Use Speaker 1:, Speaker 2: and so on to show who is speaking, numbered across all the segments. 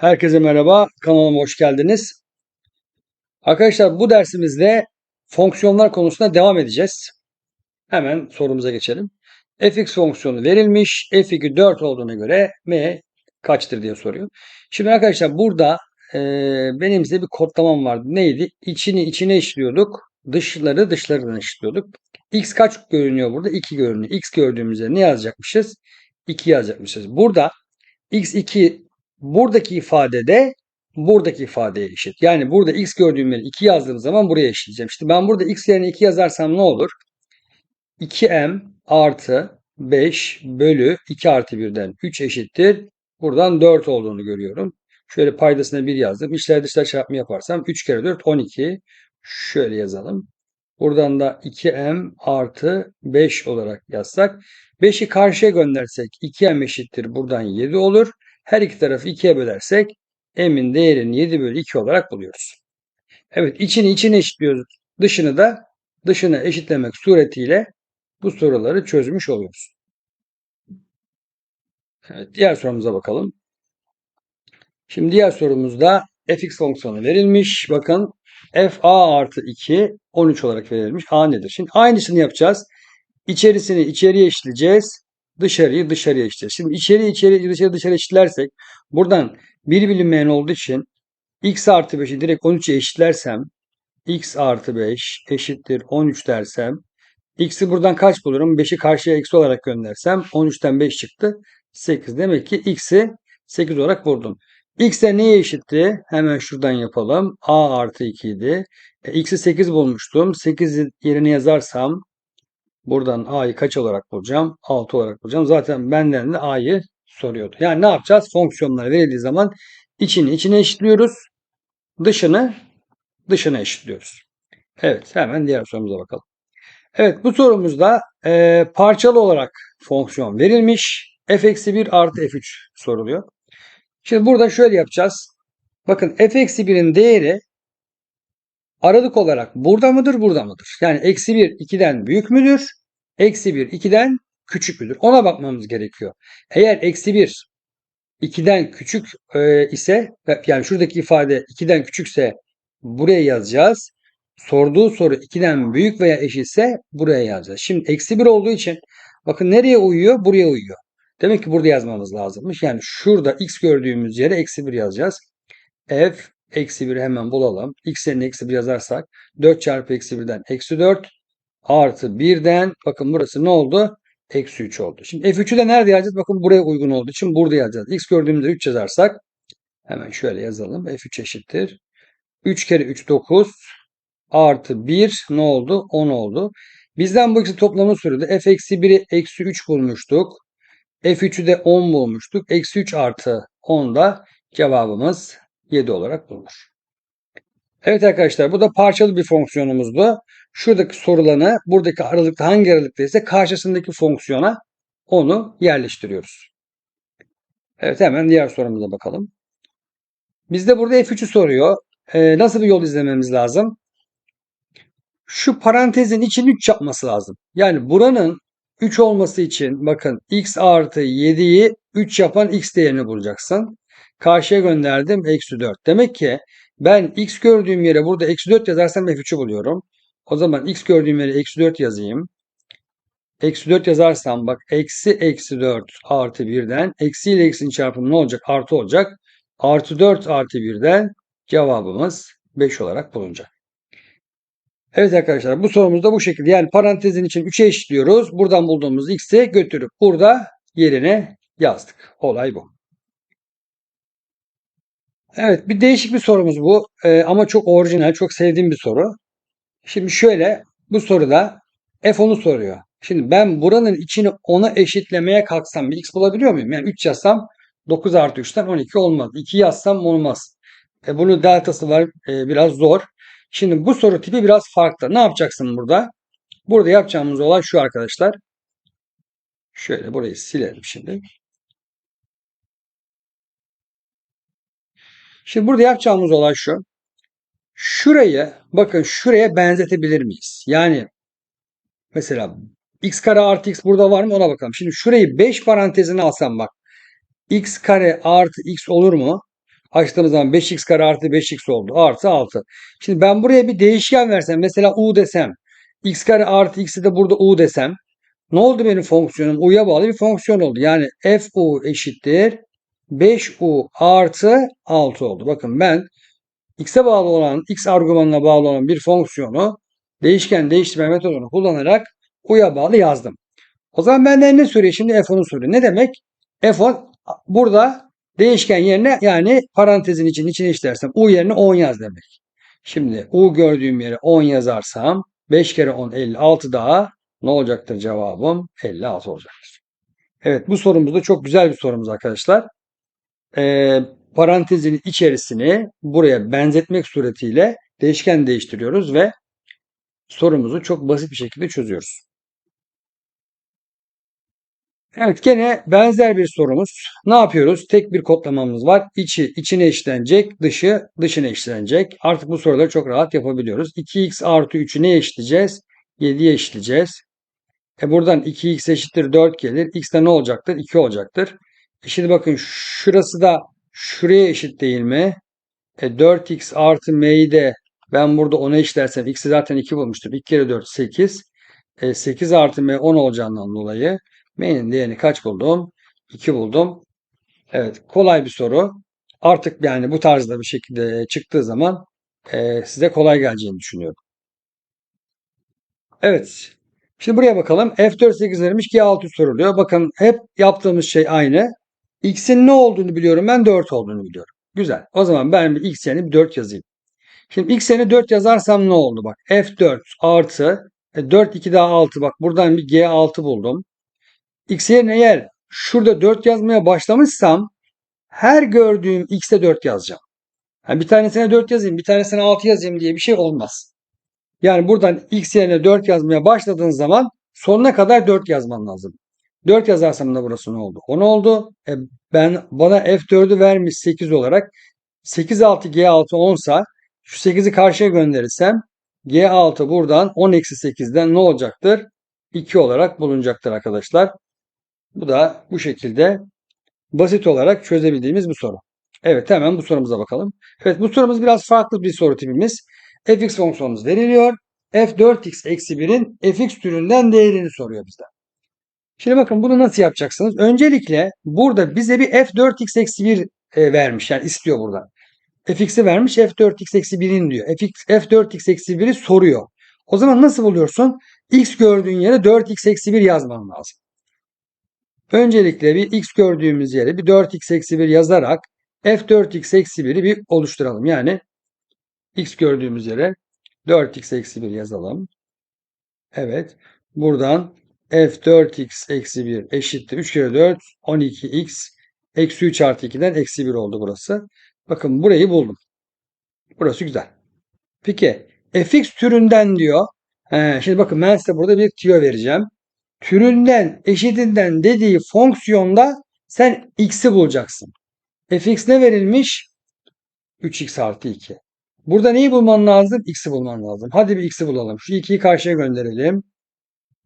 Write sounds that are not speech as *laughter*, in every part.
Speaker 1: Herkese merhaba, kanalıma hoş geldiniz. Arkadaşlar bu dersimizde fonksiyonlar konusuna devam edeceğiz. Hemen sorumuza geçelim. fx fonksiyonu verilmiş, f2 4 olduğuna göre m kaçtır diye soruyor. Şimdi arkadaşlar burada e, benim size bir kodlamam vardı. Neydi? İçini içine eşliyorduk, dışları dışlarından eşliyorduk. x kaç görünüyor burada? 2 görünüyor. x gördüğümüzde ne yazacakmışız? 2 yazacakmışız. Burada x2 buradaki ifadede buradaki ifadeye eşit. Yani burada x gördüğüm yeri 2 yazdığım zaman buraya eşitleyeceğim. İşte ben burada x yerine 2 yazarsam ne olur? 2m artı 5 bölü 2 artı 1'den 3 eşittir. Buradan 4 olduğunu görüyorum. Şöyle paydasına 1 yazdım. İçler dışlar çarpımı yaparsam 3 kere 4 12. Şöyle yazalım. Buradan da 2m artı 5 olarak yazsak. 5'i karşıya göndersek 2m eşittir. Buradan 7 olur. Her iki tarafı 2'ye bölersek m'in değerini 7 bölü 2 olarak buluyoruz. Evet içini içine eşitliyoruz. Dışını da dışına eşitlemek suretiyle bu soruları çözmüş oluyoruz. Evet, diğer sorumuza bakalım. Şimdi diğer sorumuzda fx fonksiyonu verilmiş. Bakın fa artı 2 13 olarak verilmiş. a nedir? Şimdi aynısını yapacağız. İçerisini içeriye eşitleyeceğiz. Dışarıyı dışarıya eşitleyeceğiz. Şimdi içeri içeri dışarı dışarı eşitlersek buradan bir bilinmeyen olduğu için x artı 5'i direkt 13'e eşitlersem x artı 5 eşittir 13 dersem x'i buradan kaç bulurum? 5'i karşıya eksi olarak göndersem 13'ten 5 çıktı. 8. Demek ki x'i 8 olarak buldum. X de neye eşitti? Hemen şuradan yapalım. A artı 2 idi. E, X'i 8 bulmuştum. 8 yerine yazarsam buradan A'yı kaç olarak bulacağım? 6 olarak bulacağım. Zaten benden de A'yı soruyordu. Yani ne yapacağız? Fonksiyonlar verildiği zaman içini içine eşitliyoruz. Dışını dışına eşitliyoruz. Evet hemen diğer sorumuza bakalım. Evet bu sorumuzda e, parçalı olarak fonksiyon verilmiş. f-1 artı f3 soruluyor. Şimdi burada şöyle yapacağız. Bakın f-1'in değeri aralık olarak burada mıdır burada mıdır? Yani eksi 1 2'den büyük müdür? Eksi 1 2'den küçük müdür? Ona bakmamız gerekiyor. Eğer eksi 1 2'den küçük e, ise yani şuradaki ifade 2'den küçükse buraya yazacağız. Sorduğu soru 2'den büyük veya eşitse buraya yazacağız. Şimdi eksi 1 olduğu için bakın nereye uyuyor? Buraya uyuyor. Demek ki burada yazmamız lazımmış. Yani şurada x gördüğümüz yere eksi 1 yazacağız. f eksi 1'i hemen bulalım. x yerine eksi 1 yazarsak 4 çarpı eksi 1'den eksi 4 artı 1'den bakın burası ne oldu? Eksi 3 oldu. Şimdi f3'ü de nerede yazacağız? Bakın buraya uygun olduğu için burada yazacağız. x gördüğümüzde 3 yazarsak hemen şöyle yazalım. f3 eşittir. 3 kere 3 9 artı 1 ne oldu? 10 oldu. Bizden bu ikisi toplamı soruyordu. f eksi 1'i eksi 3 bulmuştuk. F3'ü de 10 bulmuştuk. Eksi 3 artı 10 da cevabımız 7 olarak bulunur. Evet arkadaşlar bu da parçalı bir fonksiyonumuzdu. Şuradaki sorulanı buradaki aralıkta hangi aralıkta ise karşısındaki fonksiyona onu yerleştiriyoruz. Evet hemen diğer sorumuza bakalım. Bizde burada F3'ü soruyor. Ee, nasıl bir yol izlememiz lazım? Şu parantezin için 3 yapması lazım. Yani buranın 3 olması için bakın x artı 7'yi 3 yapan x değerini bulacaksın. Karşıya gönderdim eksi 4. Demek ki ben x gördüğüm yere burada eksi 4 yazarsam f3'ü buluyorum. O zaman x gördüğüm yere eksi 4 yazayım. Eksi 4 yazarsam bak eksi eksi 4 artı 1'den eksi ile eksinin çarpımı ne olacak? Artı olacak. Artı 4 artı 1'den cevabımız 5 olarak bulunacak. Evet arkadaşlar bu sorumuz da bu şekilde. Yani parantezin için 3'e eşitliyoruz. Buradan bulduğumuz x'i götürüp burada yerine yazdık. Olay bu. Evet bir değişik bir sorumuz bu. Ee, ama çok orijinal, çok sevdiğim bir soru. Şimdi şöyle bu soruda f10'u soruyor. Şimdi ben buranın içini 10'a eşitlemeye kalksam bir x bulabiliyor muyum? Yani 3 yazsam 9 artı 3'ten 12 olmaz. 2 yazsam olmaz. E, bunun deltası var. E, biraz zor. Şimdi bu soru tipi biraz farklı. Ne yapacaksın burada? Burada yapacağımız olay şu arkadaşlar. Şöyle burayı silelim şimdi. Şimdi burada yapacağımız olay şu. Şurayı bakın şuraya benzetebilir miyiz? Yani mesela x kare artı x burada var mı ona bakalım. Şimdi şurayı 5 parantezine alsam bak. x kare artı x olur mu? Açtığımız zaman 5x kare artı 5x oldu. Artı 6. Şimdi ben buraya bir değişken versem. Mesela u desem. x kare artı x'i de burada u desem. Ne oldu benim fonksiyonum? u'ya bağlı bir fonksiyon oldu. Yani fu eşittir 5u artı 6 oldu. Bakın ben x'e bağlı olan, x argümanına bağlı olan bir fonksiyonu değişken değiştirme metodunu kullanarak u'ya bağlı yazdım. O zaman benden ne soruyor? Şimdi f10'u soruyor. Ne demek? f10 burada değişken yerine yani parantezin için içine işlersem u yerine 10 yaz demek. Şimdi u gördüğüm yere 10 yazarsam 5 kere 10 56 daha ne olacaktır cevabım? 56 olacaktır. Evet bu sorumuz da çok güzel bir sorumuz arkadaşlar. Ee, parantezin içerisini buraya benzetmek suretiyle değişken değiştiriyoruz ve sorumuzu çok basit bir şekilde çözüyoruz. Evet gene benzer bir sorumuz. Ne yapıyoruz? Tek bir kodlamamız var. İçi içine eşlenecek, dışı dışına eşlenecek. Artık bu soruları çok rahat yapabiliyoruz. 2x artı 3'ü neye eşitleyeceğiz? 7'ye eşitleyeceğiz. E buradan 2x eşittir 4 gelir. x de ne olacaktır? 2 olacaktır. Şimdi bakın şurası da şuraya eşit değil mi? E 4x artı m'yi de ben burada 10'a eşlersem x'i zaten 2 bulmuştur. 2 kere 4 8. E 8 artı m 10 olacağından dolayı m'nin değerini kaç buldum? 2 buldum. Evet kolay bir soru. Artık yani bu tarzda bir şekilde çıktığı zaman e, size kolay geleceğini düşünüyorum. Evet. Şimdi buraya bakalım. F4 8 verilmiş G6 soruluyor. Bakın hep yaptığımız şey aynı. X'in ne olduğunu biliyorum. Ben 4 olduğunu biliyorum. Güzel. O zaman ben bir X yerine bir 4 yazayım. Şimdi X yerine 4 yazarsam ne oldu? Bak F4 artı e, 4 2 daha 6. Bak buradan bir G6 buldum. X yerine eğer şurada 4 yazmaya başlamışsam her gördüğüm X'e 4 yazacağım. Yani bir tanesine 4 yazayım, bir tanesine 6 yazayım diye bir şey olmaz. Yani buradan x yerine 4 yazmaya başladığın zaman sonuna kadar 4 yazman lazım. 4 yazarsam da burası ne oldu? 10 oldu. E ben bana F4'ü vermiş 8 olarak 8 6 G6 10 sa şu 8'i karşıya gönderirsem G6 buradan 10 eksi 8'den ne olacaktır? 2 olarak bulunacaktır arkadaşlar. Bu da bu şekilde basit olarak çözebildiğimiz bir soru. Evet hemen bu sorumuza bakalım. Evet bu sorumuz biraz farklı bir soru tipimiz fx fonksiyonumuz veriliyor. f4x eksi 1'in fx türünden değerini soruyor bizden. Şimdi bakın bunu nasıl yapacaksınız? Öncelikle burada bize bir f4x eksi 1 e, vermiş. Yani istiyor buradan. fx'i vermiş f4x eksi 1'in diyor. fx, f4x eksi 1'i soruyor. O zaman nasıl buluyorsun? x gördüğün yere 4x eksi 1 yazman lazım. Öncelikle bir x gördüğümüz yere bir 4x eksi 1 yazarak f4x eksi 1'i bir oluşturalım. Yani x gördüğümüz yere 4x eksi 1 yazalım. Evet. Buradan f4x eksi 1 eşittir. 3 kere 4 12x eksi 3 artı 2'den eksi 1 oldu burası. Bakın burayı buldum. Burası güzel. Peki fx türünden diyor. He, şimdi bakın ben size burada bir tüyo vereceğim. Türünden eşitinden dediği fonksiyonda sen x'i bulacaksın. fx ne verilmiş? 3x artı 2. Burada neyi bulman lazım? X'i bulman lazım. Hadi bir X'i bulalım. Şu 2'yi karşıya gönderelim.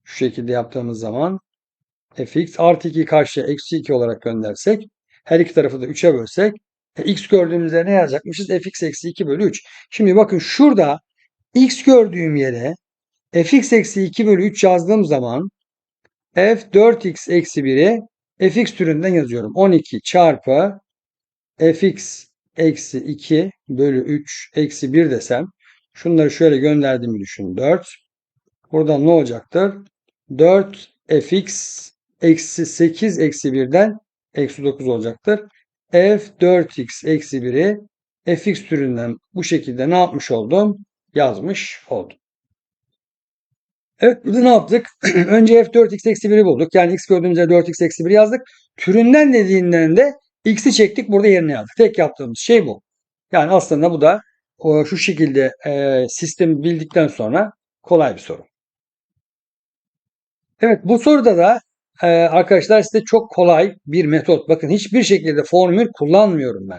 Speaker 1: Şu şekilde yaptığımız zaman fx artı 2'yi karşıya eksi 2 olarak göndersek her iki tarafı da 3'e bölsek e, x gördüğümüzde ne yazacakmışız? fx eksi 2 bölü 3. Şimdi bakın şurada x gördüğüm yere fx eksi 2 bölü 3 yazdığım zaman f 4x eksi 1'i fx türünden yazıyorum. 12 çarpı fx eksi 2 bölü 3 eksi 1 desem şunları şöyle gönderdiğimi düşün 4. Buradan ne olacaktır? 4 fx eksi 8 eksi 1'den eksi 9 olacaktır. f 4x eksi 1'i fx türünden bu şekilde ne yapmış oldum? Yazmış oldum. Evet burada ne yaptık? *clears throat* Önce f4x eksi 1'i bulduk. Yani x gördüğümüzde 4x eksi 1 yazdık. Türünden dediğinden de x'i çektik burada yerine yazdık. Tek yaptığımız şey bu. Yani aslında bu da o, şu şekilde e, sistemi bildikten sonra kolay bir soru. Evet bu soruda da e, arkadaşlar size çok kolay bir metot. Bakın hiçbir şekilde formül kullanmıyorum ben.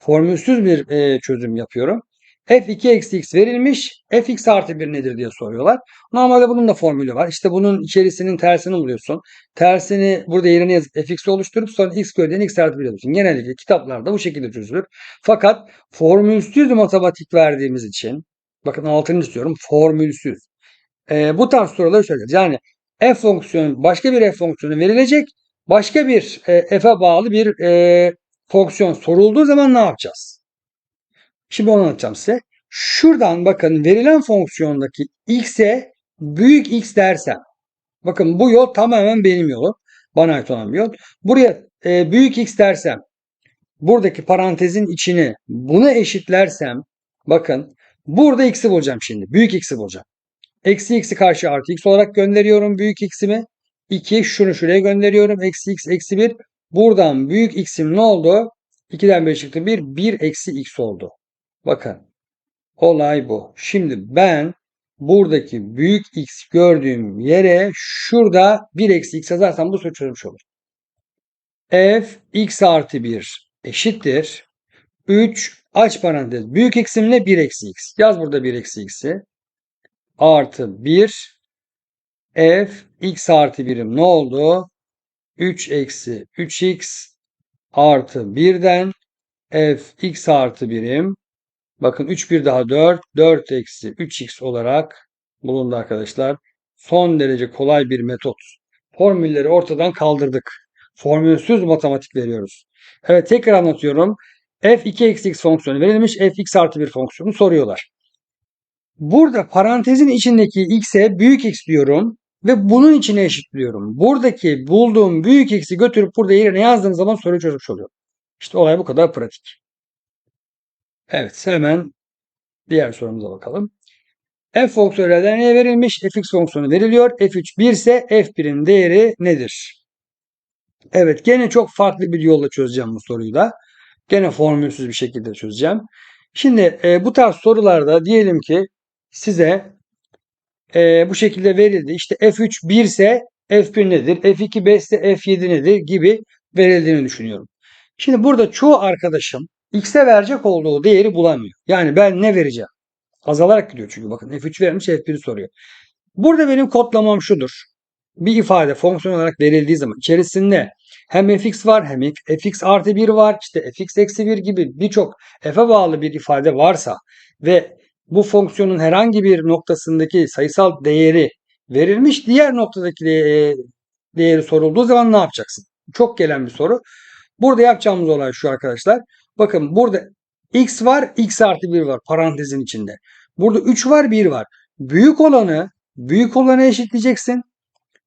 Speaker 1: Formülsüz bir e, çözüm yapıyorum. f2 eksi x verilmiş. fx artı 1 nedir diye soruyorlar. Normalde bunun da formülü var. İşte bunun içerisinin tersini buluyorsun. Tersini burada yerine yazıp fx'i oluşturup sonra x gördüğün x artı 1 yazıyorsun. Genellikle kitaplarda bu şekilde çözülür. Fakat formülsüz matematik verdiğimiz için bakın altını istiyorum formülsüz. Ee, bu tarz soruları çözeceğiz. Yani f fonksiyonu başka bir f fonksiyonu verilecek. Başka bir e, f'e bağlı bir e, fonksiyon sorulduğu zaman ne yapacağız? Şimdi onu anlatacağım size. Şuradan bakın verilen fonksiyondaki x'e büyük x dersem. Bakın bu yol tamamen benim yolum. Bana ait olan bir yol. Buraya e, büyük x dersem buradaki parantezin içini buna eşitlersem bakın burada x'i bulacağım şimdi. Büyük x'i bulacağım. Eksi x'i karşı artı x olarak gönderiyorum büyük x'imi. 2 şunu şuraya gönderiyorum. Eksi x eksi 1. Buradan büyük x'im ne oldu? 2'den 1 çıktı 1. 1 eksi x oldu. Bakın. Olay bu. Şimdi ben buradaki büyük x gördüğüm yere şurada 1 eksi x yazarsam bu soru çözülmüş olur. f x artı 1 eşittir. 3 aç parantez. Büyük x'imle 1 eksi x. Yaz burada 1 eksi x'i. Artı 1 f x artı 1'im ne oldu? 3 eksi 3x artı 1'den f x artı birim bakın 3 bir daha 4 4 eksi 3x olarak bulundu arkadaşlar. Son derece kolay bir metot. Formülleri ortadan kaldırdık. Formülsüz matematik veriyoruz. Evet tekrar anlatıyorum. f2 eksi x fonksiyonu verilmiş. fx artı bir fonksiyonu soruyorlar. Burada parantezin içindeki x'e büyük x diyorum ve bunun içine eşitliyorum. Buradaki bulduğum büyük x'i götürüp burada yerine yazdığım zaman soruyu çözmüş oluyorum. İşte olay bu kadar pratik. Evet hemen diğer sorumuza bakalım. f fonksiyonu neye verilmiş? fx fonksiyonu veriliyor. f3 1 ise f1'in değeri nedir? Evet gene çok farklı bir yolla çözeceğim bu soruyu da. Gene formülsüz bir şekilde çözeceğim. Şimdi e, bu tarz sorularda diyelim ki size e, bu şekilde verildi. İşte f3 1 ise f1 nedir? f2 5 ise f7 nedir? gibi verildiğini düşünüyorum. Şimdi burada çoğu arkadaşım x'e verecek olduğu değeri bulamıyor. Yani ben ne vereceğim? Azalarak gidiyor çünkü bakın f3 vermiş f1'i soruyor. Burada benim kodlamam şudur. Bir ifade fonksiyon olarak verildiği zaman içerisinde hem fx var hem fx artı 1 var işte fx eksi 1 gibi birçok f'e bağlı bir ifade varsa ve bu fonksiyonun herhangi bir noktasındaki sayısal değeri verilmiş diğer noktadaki değeri sorulduğu zaman ne yapacaksın? Çok gelen bir soru. Burada yapacağımız olay şu arkadaşlar. Bakın burada x var, x artı 1 var parantezin içinde. Burada 3 var, 1 var. Büyük olanı büyük olanı eşitleyeceksin.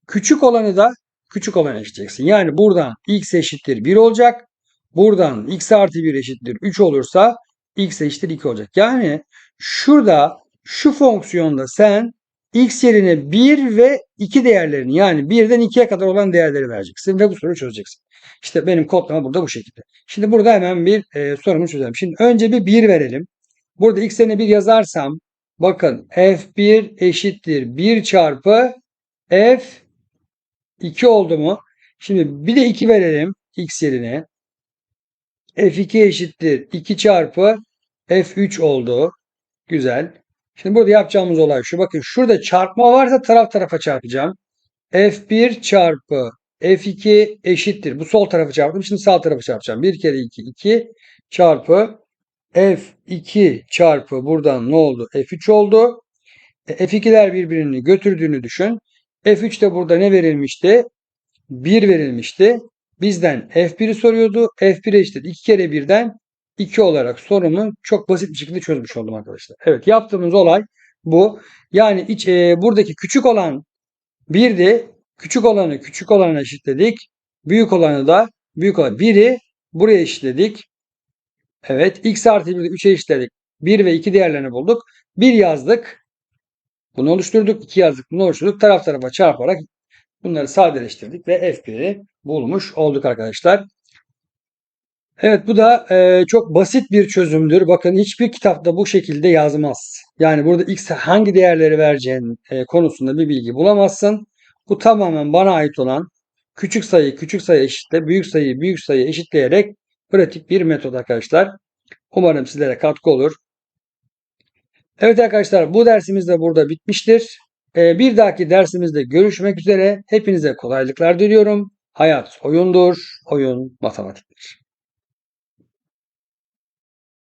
Speaker 1: Küçük olanı da küçük olanı eşitleyeceksin. Yani buradan x eşittir 1 olacak. Buradan x artı 1 eşittir 3 olursa x eşittir 2 olacak. Yani şurada şu fonksiyonda sen x yerine 1 ve 2 değerlerini yani 1'den 2'ye kadar olan değerleri vereceksin ve bu soruyu çözeceksin. İşte benim kodlama burada bu şekilde. Şimdi burada hemen bir e, sorumu çözelim. Şimdi önce bir 1 verelim. Burada x yerine 1 yazarsam bakın f1 eşittir 1 çarpı f2 oldu mu? Şimdi bir de 2 verelim x yerine. f2 eşittir 2 çarpı f3 oldu. Güzel. Şimdi burada yapacağımız olay şu. Bakın şurada çarpma varsa taraf tarafa çarpacağım. f1 çarpı f2 eşittir. Bu sol tarafı çarptım. Şimdi sağ tarafı çarpacağım. 1 kere 2 2 çarpı f2 çarpı buradan ne oldu? f3 oldu. E, f2'ler birbirini götürdüğünü düşün. f3 de burada ne verilmişti? 1 verilmişti. Bizden f1'i soruyordu. f1 eşittir 2 kere 1'den 2 olarak sorumu çok basit bir şekilde çözmüş oldum arkadaşlar. Evet yaptığımız olay bu. Yani iç, e, buradaki küçük olan 1'di. Küçük olanı küçük olana eşitledik. Büyük olanı da büyük olan 1'i buraya eşitledik. Evet x artı 1'i 3'e eşitledik. 1 ve 2 değerlerini bulduk. 1 yazdık. Bunu oluşturduk. 2 yazdık. Bunu oluşturduk. Taraf tarafa çarparak bunları sadeleştirdik ve f1'i bulmuş olduk arkadaşlar. Evet bu da e, çok basit bir çözümdür. Bakın hiçbir kitapta bu şekilde yazmaz. Yani burada x hangi değerleri vereceğin e, konusunda bir bilgi bulamazsın. Bu tamamen bana ait olan küçük sayı küçük sayı eşitle büyük sayı büyük sayı eşitleyerek pratik bir metot arkadaşlar. Umarım sizlere katkı olur. Evet arkadaşlar bu dersimiz de burada bitmiştir. Ee, bir dahaki dersimizde görüşmek üzere. Hepinize kolaylıklar diliyorum. Hayat oyundur, oyun matematiktir.